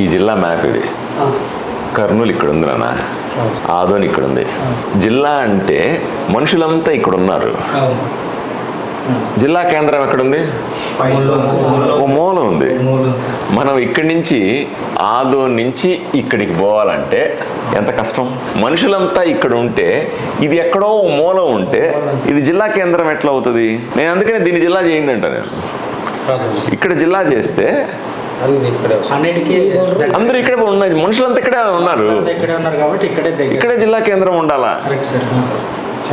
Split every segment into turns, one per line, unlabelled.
ఈ జిల్లా మ్యాప్ ఇది. కర్నూలు ఇక్కడ ఉంది నాన్న ఆదోని ఇక్కడ ఉంది జిల్లా అంటే మనుషులంతా ఇక్కడ ఉన్నారు జిల్లా కేంద్రం ఎక్కడుంది? ఓ మూల ఉంది. మనం ఇక్కడి నుంచి ఆదోని నుంచి ఇక్కడికి పోవాలంటే ఎంత కష్టం? మనుషులంతా ఇక్కడ ఉంటే ఇది ఎక్కడో మూల ఉంటే ఇది జిల్లా కేంద్రం ఎట్లా అవుతుంది? నేను అందుకనే దీన్ని జిల్లా చేయండి అంట నేను. ఇక్కడ జిల్లా చేస్తే.
అన్నిటికీ
అందరూ ఇక్కడే ఉన్నది మనుషులంతా ఇక్కడే ఉన్నారు.
ఇక్కడే ఉన్నారు కాబట్టి ఇక్కడే
జిల్లా కేంద్రం ఉండాలా?
Correct sir.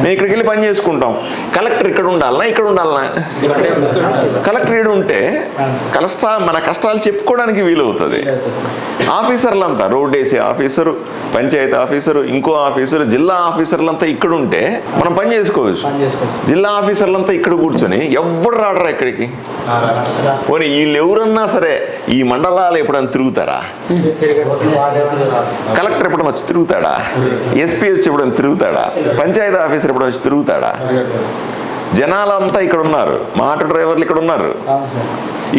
మేము ఇక్కడికి వెళ్ళి పని చేసుకుంటాం. కలెక్టర్ ఇక్కడ ఉండాలనా? ఇక్కడ ఉండాలనా. కలెక్టర్ ఇక్కడ ఉంటే కష్ట మన కష్టాలు చెప్పుకోవడానికి వీలవుతుంది. ఆఫీసర్లంతా రోడ్ వేసే ఆఫీసరు పంచాయతీ ఆఫీసరు ఇంకో ఆఫీసరు జిల్లా ఆఫీసర్లంతా ఇక్కడ ఉంటే మనం పని చేసుకోవచ్చు. జిల్లా ఆఫీసర్లంతా ఇక్కడ కూర్చొని ఎవ్వడు రాడరా ఇక్కడికి? పోనీ వీళ్ళు ఎవరన్నా సరే ఈ మండలాలు ఎప్పుడన్నా తిరుగుతారా? కలెక్టర్ ఎప్పుడన్నా వచ్చి తిరుగుతాడా? ఎస్పీ వచ్చి ఎప్పుడన్నా తిరుగుతాడా? పంచాయతీ ఆఫీసర్ ఎప్పుడన్నా వచ్చి తిరుగుతాడా? జనాలంతా ఇక్కడ ఉన్నారు. మా ఆటో డ్రైవర్లు ఇక్కడ ఉన్నారు.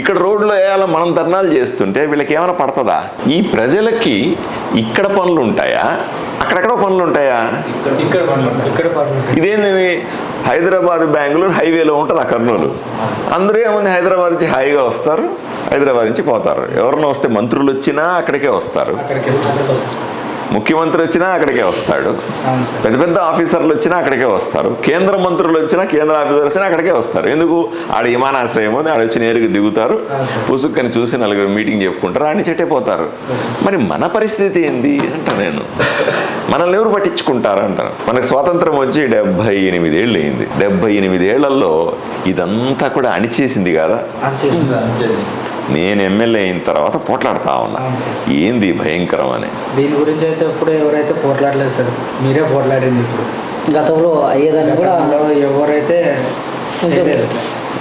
ఇక్కడ రోడ్లో వేయాల? మనం ధర్నాలు చేస్తుంటే వీళ్ళకి ఏమైనా పడుతుందా? ఈ ప్రజలకి ఇక్కడ పనులు ఉంటాయా? అక్కడెక్కడో పనులు ఉంటాయా? ఇదేంది? హైదరాబాద్ బెంగళూరు హైవేలో ఉంటుంది ఆ కర్నూలు? అందరూ ఏముంది? హైదరాబాద్ నుంచి హాయిగా వస్తారు. హైదరాబాద్ నుంచి పోతారు. ఎవరన్నా వస్తే మంత్రులు వచ్చినా అక్కడికే వస్తారు. ముఖ్యమంత్రి వచ్చినా అక్కడికే వస్తాడు. పెద్ద పెద్ద ఆఫీసర్లు వచ్చినా అక్కడికే వస్తారు. కేంద్ర మంత్రులు వచ్చినా కేంద్ర ఆఫీసర్లు వచ్చినా అక్కడికే వస్తారు. ఎందుకు? ఆడ విమానాశ్రయం ఉంది ఆడ వచ్చి నేరుగా దిగుతారు. పుసుక్కని చూసి నలుగురు మీటింగ్ చెప్పుకుంటారు. ఆడిని చెట్టే పోతారు. మరి మన పరిస్థితి ఏంది? అంట నేను. మనల్ని ఎవరు పట్టించుకుంటారు? అంటారు మనకు స్వాతంత్రం వచ్చి డెబ్బై ఎనిమిదేళ్ళు అయింది. డెబ్బై ఎనిమిదేళ్ళలో ఇదంతా కూడా అణిచేసింది కదా? నేను ఎమ్మెల్యే అయిన తర్వాత పోట్లాడుతా ఉన్నా. ఏంది భయంకరం అని
దీని గురించి అయితే ఇప్పుడు ఎవరైతే పోట్లాడలేదు సార్ మీరే పోట్లాడింది ఇప్పుడు
గతంలో అయ్యేదాన్ని కూడా
ఎవరైతే.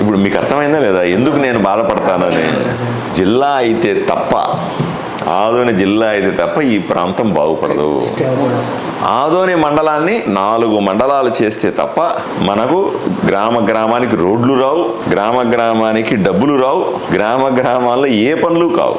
ఇప్పుడు మీకు అర్థమైందా లేదా? ఎందుకు నేను బాధపడతానని? జిల్లా అయితే తప్ప ఆదోని జిల్లా అయితే తప్ప ఈ ప్రాంతం బాగుపడదు. ఆదోని మండలాన్ని నాలుగు మండలాలు చేస్తే తప్ప మనకు గ్రామ గ్రామానికి రోడ్లు రావు గ్రామ గ్రామానికి డబ్బులు రావు గ్రామ గ్రామాల్లో ఏ పనులు కావు.